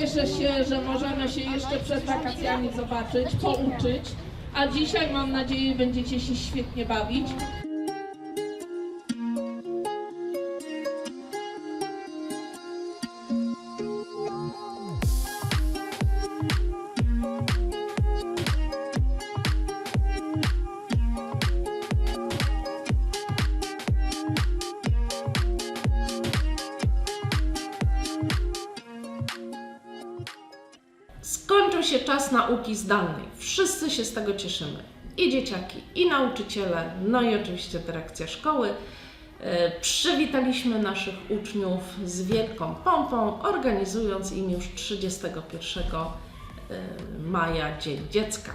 Cieszę się, że możemy się jeszcze przed wakacjami zobaczyć, pouczyć. A dzisiaj mam nadzieję będziecie się świetnie bawić. Skończył się czas nauki zdalnej. Wszyscy się z tego cieszymy. I dzieciaki, i nauczyciele, no i oczywiście dyrekcja szkoły. E, Przywitaliśmy naszych uczniów z wielką pompą, organizując im już 31 e, maja Dzień Dziecka.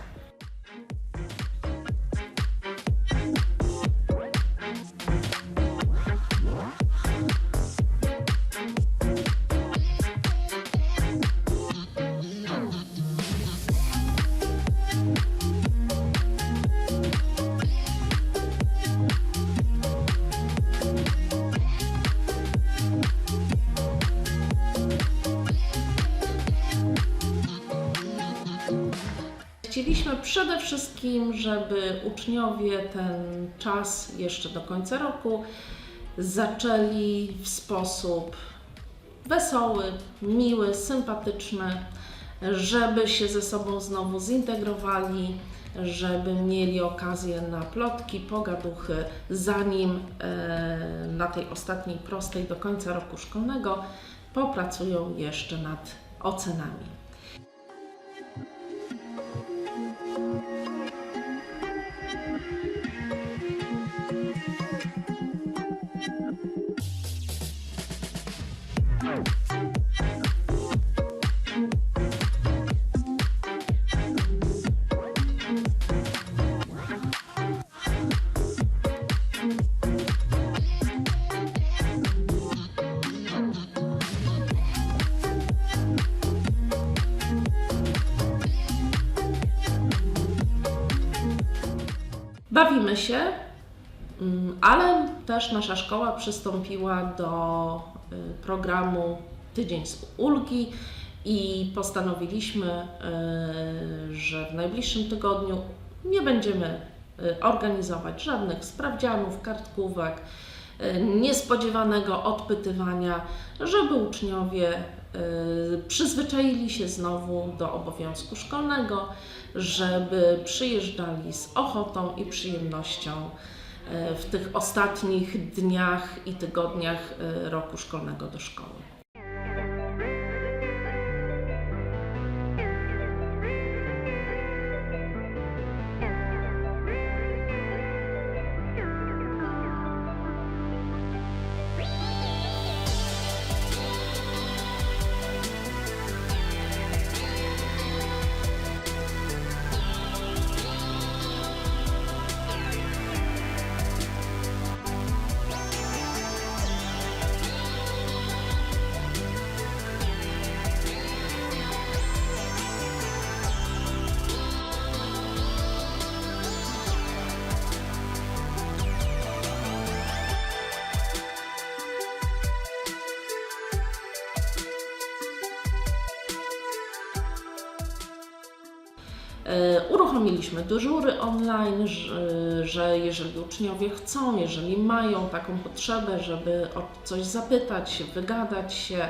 Chcieliśmy przede wszystkim, żeby uczniowie ten czas jeszcze do końca roku zaczęli w sposób wesoły, miły, sympatyczny, żeby się ze sobą znowu zintegrowali, żeby mieli okazję na plotki, pogaduchy, zanim e, na tej ostatniej prostej do końca roku szkolnego popracują jeszcze nad ocenami. No. Bawimy się, mm, ale też nasza szkoła przystąpiła do y, programu Tydzień z Ulgi i postanowiliśmy, y, że w najbliższym tygodniu nie będziemy y, organizować żadnych sprawdzianów, kartkówek, niespodziewanego odpytywania, żeby uczniowie y, przyzwyczaili się znowu do obowiązku szkolnego, żeby przyjeżdżali z ochotą i przyjemnością e, w tych ostatnich dniach i tygodniach e, roku szkolnego do szkoły. Uruchomiliśmy dyżury online, że, że jeżeli uczniowie chcą, jeżeli mają taką potrzebę, żeby o coś zapytać, wygadać się,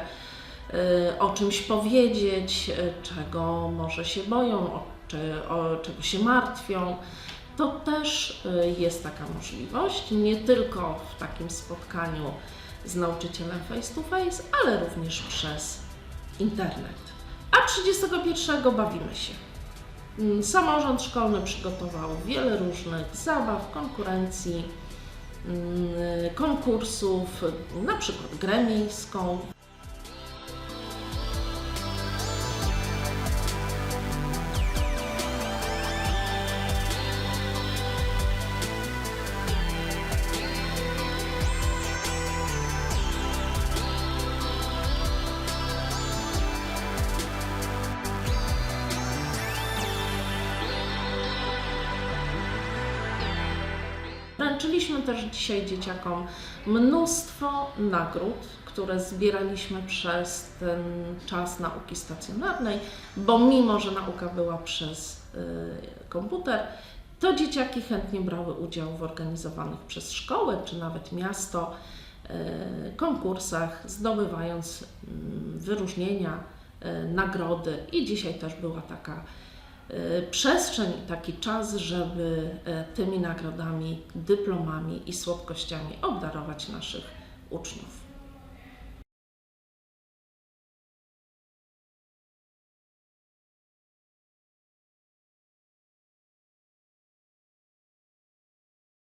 e, o czymś powiedzieć, e, czego może się boją, czy, o czego się martwią, to też e, jest taka możliwość, nie tylko w takim spotkaniu z nauczycielem face to face, ale również przez internet. A 31 bawimy się. Mm, Samorząd szkolny przygotował wiele różnych zabaw, konkurencji, mm, konkursów, na przykład grę miejską. Wręczyliśmy też dzisiaj dzieciakom mnóstwo nagród, które zbieraliśmy przez ten czas nauki stacjonarnej, bo mimo, że nauka była przez y, komputer, to dzieciaki chętnie brały udział w organizowanych przez szkołę czy nawet miasto y, konkursach, zdobywając mm, wyróżnienia, y, nagrody. I dzisiaj też była taka y, przestrzeń, taki czas, żeby y, tymi nagrodami, dyplomami i słodkościami obdarować naszych uczniów.